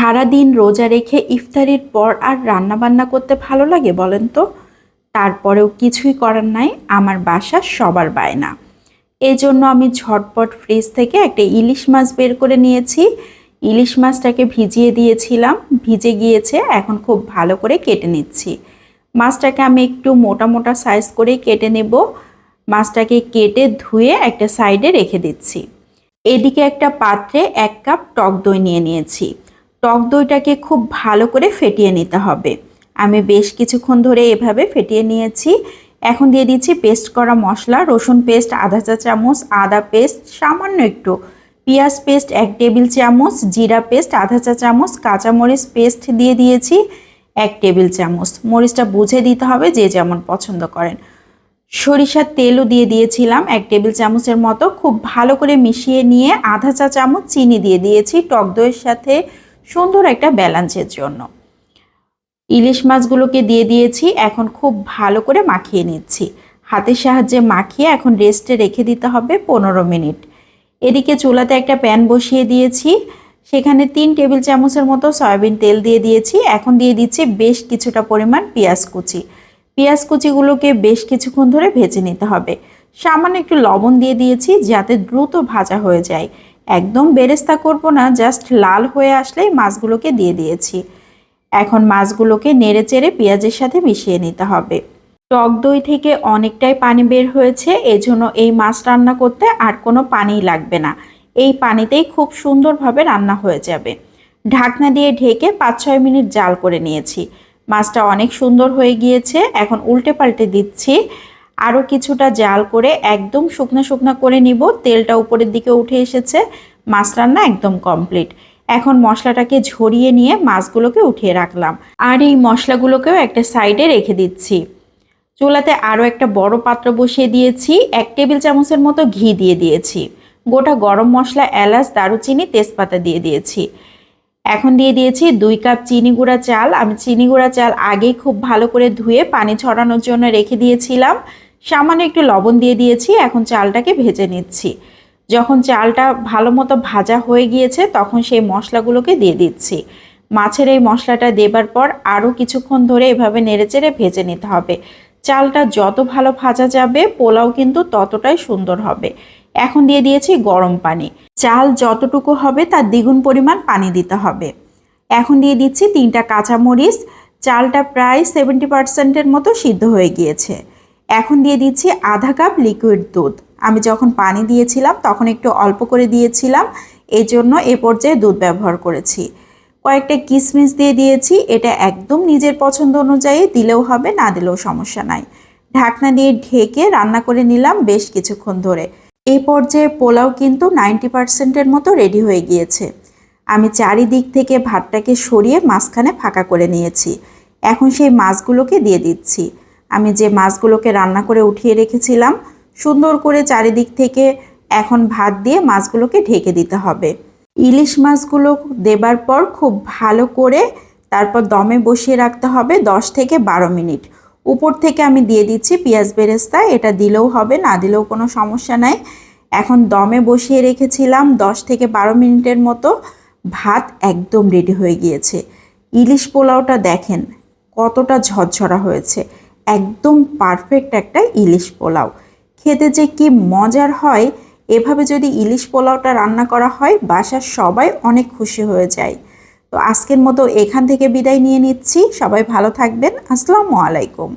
সারা দিন রোজা রেখে ইফতারির পর আর রান্না বান্না করতে ভালো লাগে বলেন তো? তারপরেও কিছুই করার নাই, আমার বাসা সবার বায়না। এই জন্য আমি ঝটপট ফ্রিজ থেকে একটা ইলিশ মাছ বের করে নিয়েছি। ইলিশ মাছটাকে ভিজিয়ে দিয়েছিলাম, ভিজে গিয়েছে, এখন খুব ভালো করে কেটে নিচ্ছি। মাছটাকে আমি একটু মোটা মোটা সাইজ করে কেটে নেব। মাছটাকে কেটে ধুয়ে একটা সাইডে রেখে দিচ্ছি। এদিকে একটা পাত্রে এক কাপ টক দই নিয়ে নিয়েছি। টক দইটাকে খুব ভালো করে ফেটিয়ে নিতে হবে। আমি বেশ কিছুক্ষণ ধরে এভাবে ফেটিয়ে নিয়েছি। এখন দিয়ে দিচ্ছি পেস্ট করা মশলা, রসুন পেস্ট, আধা চা চামচ, আদা পেস্ট, সামান্য একটু পেঁয়াজ পেস্ট, এক টেবিল চামচ, জিরা পেস্ট, আধা চা চামচ, কাঁচামরিচ পেস্ট দিয়ে দিয়েছি, এক টেবিল চামচ। মরিচটা বুঝে দিতে হবে যে যেমন পছন্দ করেন। সরিষার তেলও দিয়ে দিয়েছিলাম এক টেবিল চামচের মতো। খুব ভালো করে মিশিয়ে নিয়ে আধা চা চামচ চিনি দিয়ে দিয়েছি। টক দইয়ের সাথে সুন্দর একটা ব্যালেন্সের জন্য। ইলিশ মাছগুলোকে দিয়ে দিয়েছি, এখন খুব ভালো করে মাখিয়ে নিচ্ছি। হাতের সাহায্যে মাখিয়ে এখন রেস্টে রেখে দিতে হবে পনেরো মিনিট। এদিকে চুলাতে একটা প্যান বসিয়ে দিয়েছি, সেখানে তিন টেবিল চামচের মতো সয়াবিন তেল দিয়ে দিয়েছি। এখন দিয়ে দিচ্ছি বেশ কিছুটা পরিমাণ পেঁয়াজ কুচি। পেঁয়াজ কুচিগুলোকে বেশ কিছুক্ষণ ধরে ভেজে নিতে হবে। সামান্য একটু লবণ দিয়ে দিয়েছি যাতে দ্রুত ভাজা হয়ে যায়। একদম বেরেস্তা করব না জাস্ট লাল হয়ে আসলেই মাছগুলোকে দিয়ে দিয়েছি। এখন মাছগুলোকে নেড়ে চেড়ে পেঁয়াজের সাথে মিশিয়ে নিতে হবে। টক দই থেকে অনেকটাই পানি বের হয়েছে, এজন্য এই মাছ রান্না করতে আর কোনো পানি লাগবে না। এই পানিতেই খুব সুন্দরভাবে রান্না হয়ে যাবে। ঢাকনা দিয়ে ঢেকে পাঁচ ছয় মিনিট জাল করে নিয়েছি। মাছটা অনেক সুন্দর হয়ে গিয়েছে, এখন উল্টে পাল্টে দিচ্ছি। আরও কিছুটা জাল করে একদম শুকনো শুকনো করে নিব। তেলটা উপরের দিকে উঠে এসেছে। মাছ রান্না একদম কমপ্লিট এখন মশলাটাকে ঝরিয়ে নিয়ে মাছগুলোকে উঠিয়ে রাখলাম। আর এই মশলাগুলোকেও একটা সাইডে রেখে দিচ্ছি। চুলাতে আরও একটা বড় পাত্র বসিয়ে দিয়েছি। এক টেবিল চামচের মতো ঘি দিয়ে দিয়েছি। গোটা গরম মশলা, এলাচ, দারুচিনি, তেজপাতা দিয়ে দিয়েছি। এখন দিয়ে দিয়েছি দুই কাপ চিনি গুঁড়া চাল। আমি চিনি গুঁড়া চাল আগেই খুব ভালো করে ধুয়ে পানি ছড়ানোর জন্য রেখে দিয়েছিলাম। সামান্য একটু লবণ দিয়ে দিয়েছি, এখন চালটাকে ভেজে নিচ্ছি। যখন চালটা ভালো মতো ভাজা হয়ে গিয়েছে, তখন সেই মশলাগুলোকে দিয়ে দিচ্ছি। মাছের এই মশলাটা দেবার পর আরও কিছুক্ষণ ধরে এভাবে নেড়েচেড়ে ভেজে নিতে হবে। চালটা যত ভালো ভাজা যাবে, পোলাও কিন্তু ততটাই সুন্দর হবে। এখন দিয়ে দিয়েছি গরম পানি। চাল যতটুকু হবে, তার দ্বিগুণ পরিমাণ পানি দিতে হবে। এখন দিয়ে দিচ্ছি তিনটা কাঁচামরিচ। চালটা প্রায় সেভেন্টি পার্সেন্টের মতো সিদ্ধ হয়ে গিয়েছে। এখন দিয়ে দিচ্ছি আধা কাপ লিকুইড দুধ। আমি যখন পানি দিয়েছিলাম, তখন একটু অল্প করে দিয়েছিলাম। এই জন্য এ পর্যায়ে দুধ ব্যবহার করেছি। কয়েকটা কিশমিশ দিয়ে দিয়েছি। এটা একদম নিজের পছন্দ অনুযায়ী দিলেও হবে, না দিলেও সমস্যা নাই। ঢাকনা দিয়ে ঢেকে রান্না করে নিলাম বেশ কিছুক্ষণ ধরে। এ পর্যায়ে পোলাও কিন্তু নাইনটি পার্সেন্টের মতো রেডি হয়ে গিয়েছে। আমি চারিদিক থেকে ভাতটাকে সরিয়ে মাঝখানে ফাঁকা করে নিয়েছি। এখন সেই মাছগুলোকে দিয়ে দিচ্ছি। আমি যে মাছগুলোকে রান্না করে উঠিয়ে রেখেছিলাম, সুন্দর করে চারিদিক থেকে এখন ভাত দিয়ে মাছগুলোকে ঢেকে দিতে হবে। ইলিশ মাছগুলো দেবার পর খুব ভালো করে তারপর দমে বসিয়ে রাখতে হবে দশ থেকে বারো মিনিট। উপর থেকে আমি দিয়ে দিচ্ছি পেঁয়াজ বেরেস্তা, এটা দিলেও হবে, না দিলেও কোনো সমস্যা নাই। এখন দমে বসিয়ে রেখেছিলাম দশ থেকে বারো মিনিটের মতো, ভাত একদম রেডি হয়ে গিয়েছে। ইলিশ পোলাওটা দেখেন কতটা ঝরঝরা হয়েছে। একদম পারফেক্ট একটা ইলিশ পোলাও। খেতে যে কি মজার হয়, এভাবে যদি ইলিশ পোলাওটা রান্না করা হয়, বাসার সবাই অনেক খুশি হয়ে যায়। তো আজকের মতো এখান থেকে বিদায় নিয়ে নিচ্ছি। সবাই ভালো থাকবেন। আসসালামু আলাইকুম।